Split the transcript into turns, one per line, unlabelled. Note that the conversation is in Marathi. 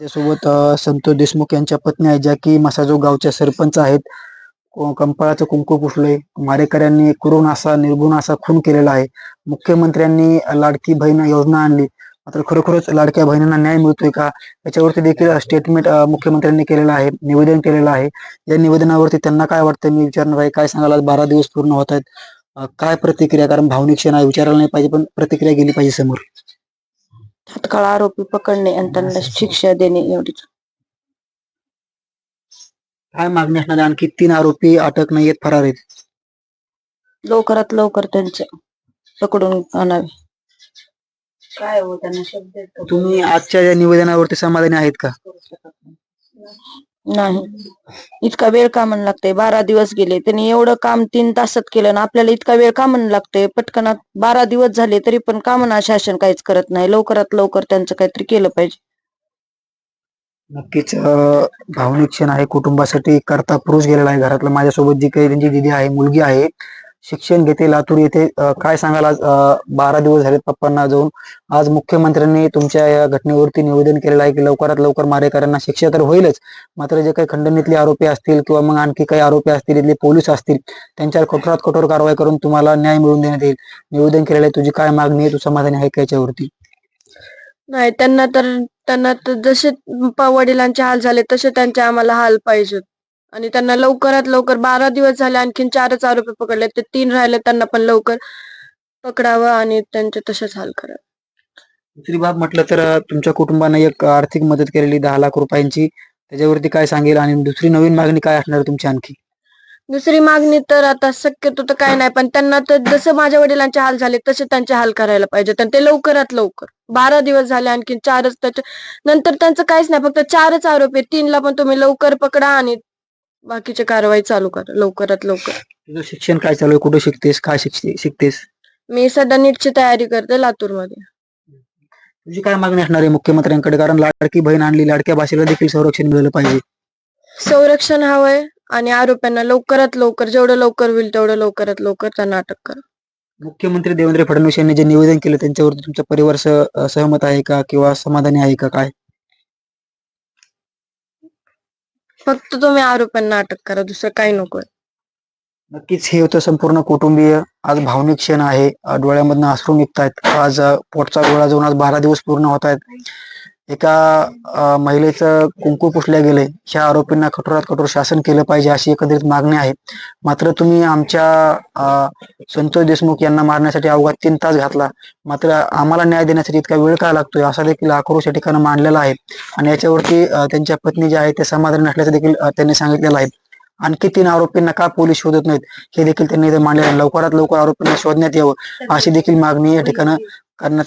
त्यासोबत संतोष देशमुख यांच्या पत्नी आहेत ज्या की मसाजो गावच्या सरपंच आहेत. कंपाळाचं कुंकू पुसलंय. मारेकऱ्यांनी करून असा निर्गुण असा खून केलेला आहे. मुख्यमंत्र्यांनी लाडकी बहीण योजना आणली. मात्र खरोखरच लाडक्या बहिणींना न्याय मिळतोय का? याच्यावरती देखील स्टेटमेंट मुख्यमंत्र्यांनी केलेलं आहे निवेदन केलेलं आहे. या निवेदनावरती त्यांना काय वाटतं मी विचारणार आहे? काय सांगायला बारा दिवस पूर्ण होत आहेत? काय प्रतिक्रिया? कारण भावनिक क्षण आहे विचारायला नाही पाहिजे पण प्रतिक्रिया गेली पाहिजे समोर.
तात्काळ आरोपी पकडणे आणि त्यांना शिक्षा देणे एवढीच.
काय मागणी असणार आहे? आणखी तीन आरोपी अटक नाही आहेत फरार आहेत.
लवकरात लवकर त्यांचे पकडून आणावे. काय हो त्यांना शब्द?
तुम्ही आजच्या या निवेदनावरती समाधानी आहेत का?
नाही. इतका वेळ का म्हणून लागतंय? बारा दिवस गेले त्यांनी एवढं काम तीन तासात केलं ना आपल्याला इतका वेळ का म्हणून लागतंय? पटकनात बारा दिवस झाले तरी पण का म्हणा शासन काहीच करत नाही. लवकरात लवकर त्यांचं काहीतरी केलं पाहिजे.
नक्कीच अं, भावनिक क्षण आहे कुटुंबासाठी. करता पुरुष गेलेला आहे घरातलं. माझ्यासोबत जी काही त्यांची दिदी आहे मुलगी आहे शिक्षण घेते लातूर येथे. काय सांगाल आज? बारा दिवस झाले पप्पांना जाऊन. आज मुख्यमंत्र्यांनी तुमच्या या घटनेवरती निवेदन केलेलं आहे की लवकरात लवकर मारेकऱ्यांना शिक्षा तर होईलच. मात्र जे काही खंडणीतले आरोपी असतील किंवा मग आणखी काही आरोपी असतील इथले पोलीस असतील त्यांच्यावर कठोरात कठोर कारवाई करून तुम्हाला न्याय मिळवून देण्यात येईल. निवेदन केलेलं आहे. तुझी काय मागणी आहे? तू समाधानी आहे का याच्यावरती?
नाही त्यांना तर त्यांना तर जसे वडिलांचे हाल झाले तसे त्यांचे आम्हाला हाल पाहिजेत. आणि त्यांना लवकरात लवकर बारा दिवस झाले आणखीन चारच आरोपी पकडले. ते तीन राहिले त्यांना पण लवकर पकडावं आणि त्यांचे तसेच हाल करावे.
दुसरी बाब म्हटलं तर तुमच्या कुटुंबाने एक आर्थिक मदत केलेली दहा लाख रुपयांची. त्याच्यावरती काय सांगेल आणि दुसरी नवीन मागणी काय असणार तुमची आणखी?
दुसरी मागणी तर आता शक्यतो तर काय नाही पण त्यांना तर जसं माझ्या वडिलांचे हाल झाले तसे त्यांचे हाल करायला पाहिजे ते लवकरात लवकर बारा दिवस झाले आणखीन चारच त्याच्या नंतर त्यांचं काहीच नाही फक्त चारच आरोपी. तीनला पण तुम्ही लवकर पकडा आणि बाकीची कारवाई चालू करा लवकरात लवकर.
तुझं शिक्षण काय चालू आहे? कुठे शिकतेस? काय शिकते शिकतेस?
मी सध्या नीटची तयारी करते लातूरमध्ये
तुझी काय मागणी असणार आहे मुख्यमंत्र्यांकडे? कारण लाडकी बहीण आणली लाडक्या भाषेला देखील संरक्षण मिळालं पाहिजे.
संरक्षण हवंय आणि आरोप्यांना लवकरात लवकर जेवढं लवकर होईल तेवढं लवकरात लवकर त्यांना अटक करा.
मुख्यमंत्री देवेंद्र फडणवीस यांनी जे निवेदन केलं त्यांच्यावरती तुमचा परिवार सह- सहमत आहे का किंवा समाधानी आहे का? काय?
फक्त तुम्ही आरोप्यांना अटक करा दुसरं काही नकोय
नक्कीच हे होतं संपूर्ण कुटुंबीय. आज भावनिक क्षण आहे. अं, डोळ्यामधनं अश्रू निघतायत. आज पोटचा गोळा जाऊन आज बारा दिवस पूर्ण होत आहेत एका महिलेचं कुंकू पुसल्या गेले. ह्या आरोपींना कठोरात कठोर शासन केलं पाहिजे अशी एकंदरीत मागणी आहे. मात्र तुम्ही आमच्या संतोष देशमुख यांना मारण्यासाठी अवघा तीन तास घातला. मात्र आम्हाला न्याय देण्यासाठी इतका वेळ का लागतोय असा देखील आक्रोश या ठिकाणी मांडलेला आहे. आणि याच्यावरती त्यांच्या पत्नी ज्या आहेत त्या समाधानी नसल्याचं देखील त्यांनी सांगितलेलं आहे. आणखी तीन आरोपींना का पोलीस शोधत नाहीत? हे देखील त्यांनी मांडले मांडलेलं लवकरात लवकर आरोपींना शोधण्यात यावं अशी देखील मागणी या ठिकाणी करण्यात